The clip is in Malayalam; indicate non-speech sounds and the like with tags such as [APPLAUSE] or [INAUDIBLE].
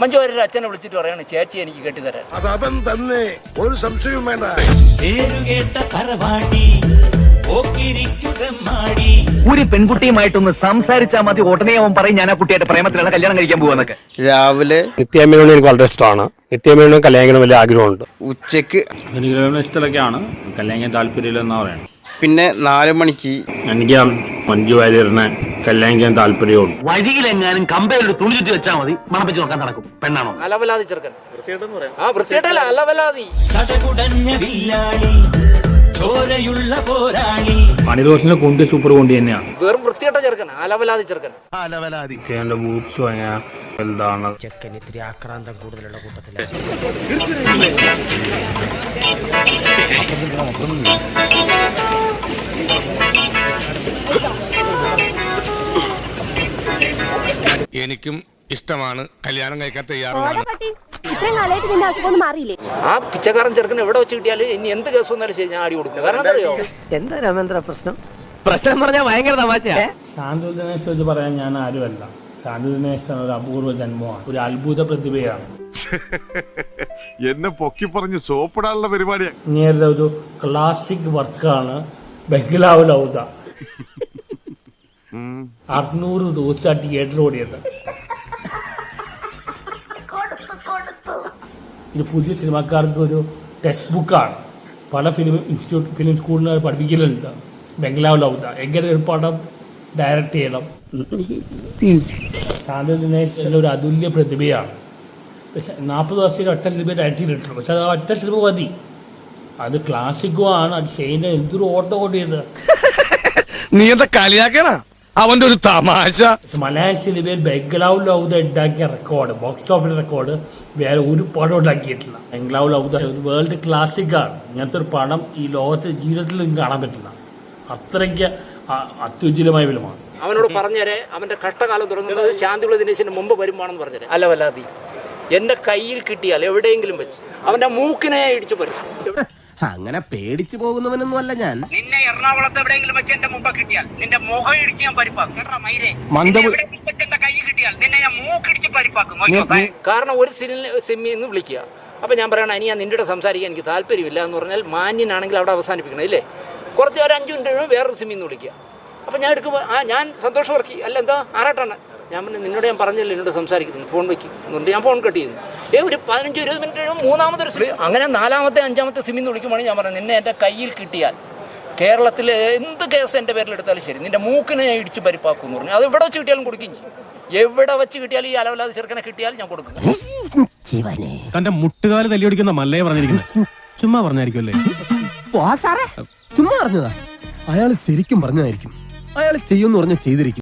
മഞ്ജു വാര്യർ അച്ഛനെ വിളിച്ചിട്ട് പറയാണ് ചേച്ചി എനിക്ക് കെട്ടിത്തരാൻ അത് അവൻ തന്നെ. ഒരു സംശയവും വേണ്ട. പേരുകേട്ട ഒരു പെൺകുട്ടിയുമായിട്ടൊന്ന് സംസാരിച്ചാൽ മതി ഉടനെ അവൻ പറയും ഞാൻ ആ കുട്ടിയായിട്ട് പ്രേമത്തിലാണ് കല്യാണം കഴിക്കാൻ പോവാന്നൊക്കെ. രാവിലെ നിത്യമേനോട് എനിക്ക് വളരെ ഇഷ്ടമാണ്. നിത്യമേനോട് കല്യാണം വലിയ ആഗ്രഹമുണ്ട്. ഉച്ചയ്ക്ക് എനിക്ക് ഇഷ്ടമൊക്കെയാണ് കല്യാണം താല്പര്യമില്ലെന്നാ പറയുന്നത് പിന്നെ നാല് മണിക്ക് എനിക്ക് മഞ്ജു വാര്യറിനെ കല്യാണം ചെയ്യാൻ താല്പര്യമുള്ളൂ വഴിയിലെങ്ങാനും കമ്പയിലൊരു തുണി ചുറ്റി വെച്ചാൽ മതി മണപ്പിച്ച് നോക്കാൻ നടക്കും. പെണ്ണാണോ? അലവലാതി ചെറുക്കൻ. ആ വൃത്തിയായിട്ടല്ല അലവലാതി. തടകുടഞ്ഞ വില്ലാളി ചോരയുള്ള പോരാളി. മണിദോഷിനെ കൊണ്ട് സൂപ്പർ കൊണ്ട് തന്നെയാണ് വെറും വൃത്തിയായിട്ട ചെറുക്കൻ അലവലാതി ചെറുക്കൻ. എന്റെ ബൂട്ട്സ് വാങ്ങിയ എന്താണ്? എനിക്കും ഇഷ്ടമാണ്. കല്യാണം കഴിക്കാൻ തയ്യാറാണ് ആ പിച്ചക്കാരൻ ചെറുക്കൻ എവിടെ വെച്ച് കിട്ടിയാലും ഇനി എന്ത് കേസ് വന്നാലും ശരി ഞാൻ അടി കൊടുക്കും കാരണം എന്തറിയോ എന്താ രാമേന്ദ്ര പ്രശ്നം? പ്രശ്നം പറഞ്ഞാൽ ഭയങ്കര തമാശയാ. ശാന്തു ദിനേശ് വെച്ച് പറയാൻ ഞാൻ ആരുമല്ല. ശാന്തു ദിനേശ് ഒരു അപൂർവ ജന്മമാണ്. ഒരു അത്ഭുത പ്രതിഭയാണ്. [LAUGHS] എന്നെ പൊക്കി പറഞ്ഞ് സോപ്പിടാനുള്ള പരിപാടിയാണ് ഇങ്ങേരുടെ ഒരു ക്ലാസിക് വർക്കാണ് ബംഗ്ലാവ് ലൗദ [LAUGHS] അറുന്നൂറ് ദിവസം തിയേറ്റർ ഓടിയത് ഇത് പുതിയ സിനിമാക്കാർക്ക് ഒരു ടെക്സ്റ്റ് ബുക്കാണ്. പല ഫിലിം ഇൻസ്റ്റിറ്റ്യൂട്ട് ഫിലിം സ്കൂളിൽ പഠിപ്പിക്കലുണ്ട്. ബംഗ്ലാവ് ലൗദ എങ്ങനെ ഒരു പടം ഡയറക്റ്റ് ചെയ്യണം? ശാന്തി ഒരു അതുല്യ പ്രതിഭയാണ്. പക്ഷെ നാൽപ്പത് വർഷത്തിൽ ഒറ്റ സിനിമ ഡയറക്റ്റ് ചെയ്തിട്ടുള്ളൂ. പക്ഷെ അത് ഒറ്റ സിനിമ മതി. അത് ക്ലാസിക്കുമാണ് അത് ഷെയ്ന്റെ എന്തൊരു ഓട്ടം ഓടിയത്? നീ എന്താ കളിയാക്കണ? അവന്റെ ഒരു തമാശ മലയാള സിനിമയിൽ ബംഗ്ലാവ് ലൗദ ഉണ്ടാക്കിയ റെക്കോർഡ് ബോക്സ് ഓഫീസ് റെക്കോർഡ് വേറെ ഒരു പടം ഉണ്ടാക്കിയിട്ടില്ല. ബംഗ്ലാവ് ലൗദ ഒരു വേൾഡ് ക്ലാസിക് ആണ്. ഇങ്ങനത്തെ ഒരു പടം ഈ ലോകത്തെ ജീവിതത്തിൽ നിങ്ങൾക്ക് കാണാൻ പറ്റില്ല. അത്രയ്ക്ക് അത്യുജ്വലമായ ഫിലിമാണ്. അവനോട് പറഞ്ഞേരെ അവന്റെ കഷ്ടകാലം തുടങ്ങുന്നത് ശാന്തിയുള്ള ദിനേശിന് മുമ്പ് വരുമാണെന്ന് അല്ല വല്ലാതി. എന്റെ കയ്യിൽ കിട്ടിയാൽ എവിടെയെങ്കിലും വെച്ച് അവന്റെ മൂക്കിനെ ഇടിച്ചു പറ്റും അങ്ങനെ പേടിച്ചു പോകുന്നവനൊന്നും അല്ല ഞാൻ. നിന്നെ എറണാകുളത്ത് എവിടെയെങ്കിലും വെച്ച് എന്റെ മുമ്പ് കിട്ടിയാൽ നിന്റെ മുഖം ഇടിച്ച് ഞാൻ പരിപ്പാക്കും. മൈരേ എന്റെ കൈ കിട്ടിയാൽ നിന്നെ ഞാൻ മൂക്കിടിച്ച് പരിപ്പാക്കും. കാരണം ഒരു സിനിമ സിമ്മിൽ നിന്ന് വിളിക്കുക. അപ്പൊ ഞാൻ പറയണ അനിയാ നിന്റെ കൂടെ സംസാരിക്കാൻ എനിക്ക് താല്പര്യമില്ല എന്ന് പറഞ്ഞാൽ മാന്യനാണെങ്കിൽ അവിടെ അവസാനിപ്പിക്കണം ഇല്ലേ? കുറച്ച് ഒരു അഞ്ചു മിനിറ്റ് വേറൊരു സിമ്മിന്ന് വിളിക്കുക. അപ്പം ഞാൻ എടുക്കുമ്പോൾ ആ ഞാൻ സന്തോഷം വർക്കി അല്ല എന്താ? ആറാട്ടാണ് ഞാൻ പറഞ്ഞു നിന്നോട് ഞാൻ പറഞ്ഞല്ലോ എന്നോട് സംസാരിക്കുന്നു. ഫോൺ വയ്ക്കും എന്നുകൊണ്ട് ഞാൻ ഫോൺ കട്ട് ചെയ്യുന്നു. ഏ ഒരു പതിനഞ്ച് ഇരുപത് മിനിറ്റ് കഴിയുമ്പോൾ ഒരു സിം അങ്ങനെ നാലാമത്തെ അഞ്ചാമത്തെ സിമ്മിൽ നിന്ന് വിളിക്കുമ്പോൾ ഞാൻ പറഞ്ഞു നിന്നെ എന്റെ കയ്യിൽ കിട്ടിയാൽ കേരളത്തിലെ എന്ത് കേസ് എന്റെ പേരിൽ എടുത്താലും ശരി. നിന്റെ മൂക്കിനെ ഞാൻ ഇടിച്ച് പരിപ്പാക്കും എന്ന് പറഞ്ഞു. അത് എവിടെ വെച്ച് കിട്ടിയാലും കൊടുക്കുകയും ചെയ്യും. എവിടെ വെച്ച് കിട്ടിയാലും ഈ അലവലാതെ ചെറുക്കനെ കിട്ടിയാൽ ഞാൻ കൊടുക്കും. തന്റെ മുട്ടുകാൽ തല്ലിയൊടിക്കുന്ന മല്ലയെ പറഞ്ഞിരിക്കുന്നത്. ചുമ്മാ പറഞ്ഞായിരിക്കുമല്ലേ അല്ലേ? ചുമ്മാ പറഞ്ഞതാ. അയാൾ ശരിക്കും പറഞ്ഞതായിരിക്കും. അയാൾ ചെയ്യുമെന്ന് പറഞ്ഞ ചെയ്തിരിക്കും.